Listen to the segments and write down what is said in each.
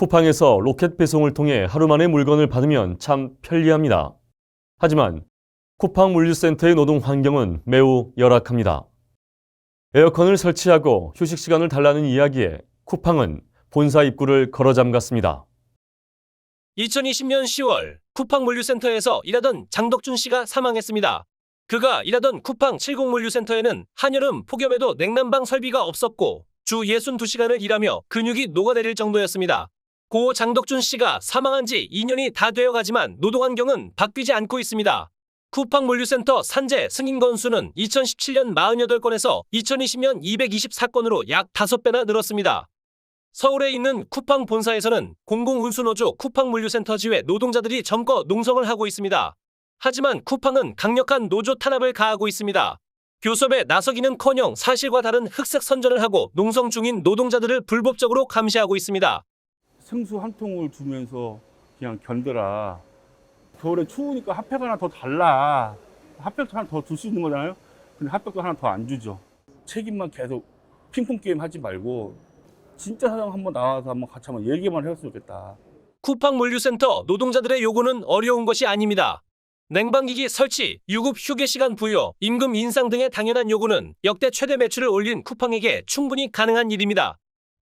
쿠팡에서 로켓 배송을 통해 하루 만에 물건을 받으면 참 편리합니다. 하지만 쿠팡 물류센터의 노동 환경은 매우 열악합니다. 에어컨을 설치하고 휴식 시간을 달라는 이야기에 쿠팡은 본사 입구를 걸어 잠갔습니다. 2020년 10월 쿠팡 물류센터에서 일하던 장덕준 씨가 사망했습니다. 그가 일하던 쿠팡 70 물류센터에는 한여름 폭염에도 냉난방 설비가 없었고 주 62시간을 일하며 근육이 녹아내릴 정도였습니다. 고 장덕준 씨가 사망한 지 2년이 다 되어 가지만 노동 환경은 바뀌지 않고 있습니다. 쿠팡 물류센터 산재 승인 건수는 2017년 48건에서 2020년 224건으로 약 5배나 늘었습니다. 서울에 있는 쿠팡 본사에서는 공공운수노조 쿠팡 물류센터 지회 노동자들이 점거 농성을 하고 있습니다. 하지만 쿠팡은 강력한 노조 탄압을 가하고 있습니다. 교섭에 나서기는커녕 사실과 다른 흑색 선전을 하고 농성 중인 노동자들을 불법적으로 감시하고 있습니다. 생수 한 통을 주면서 그냥 견뎌라. 겨울에 추우니까 핫팩 하나 더 달라. 핫팩도 하나 더 줄 수 있는 거잖아요. 근데 핫팩도 하나 더 안 주죠. 책임만 계속 핑퐁 게임 하지 말고 진짜 사장 한번 나와서 한번 같이 한번 얘기만 해줬으면 좋겠다. 쿠팡 물류센터 노동자들의 요구는 어려운 것이 아닙니다. 냉방기기 설치, 유급 휴게 시간 부여, 임금 인상 등의 당연한 요구는 역대 최대 매출을 올린 쿠팡에게 충분히 가능한 일입니다.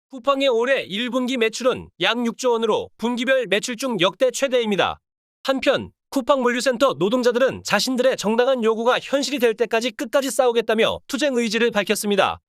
쿠팡의 올해 1분기 매출은 약 6조 원으로 분기별 매출 중 역대 최대입니다. 한편 쿠팡 물류센터 노동자들은 자신들의 정당한 요구가 현실이 될 때까지 끝까지 싸우겠다며 투쟁 의지를 밝혔습니다.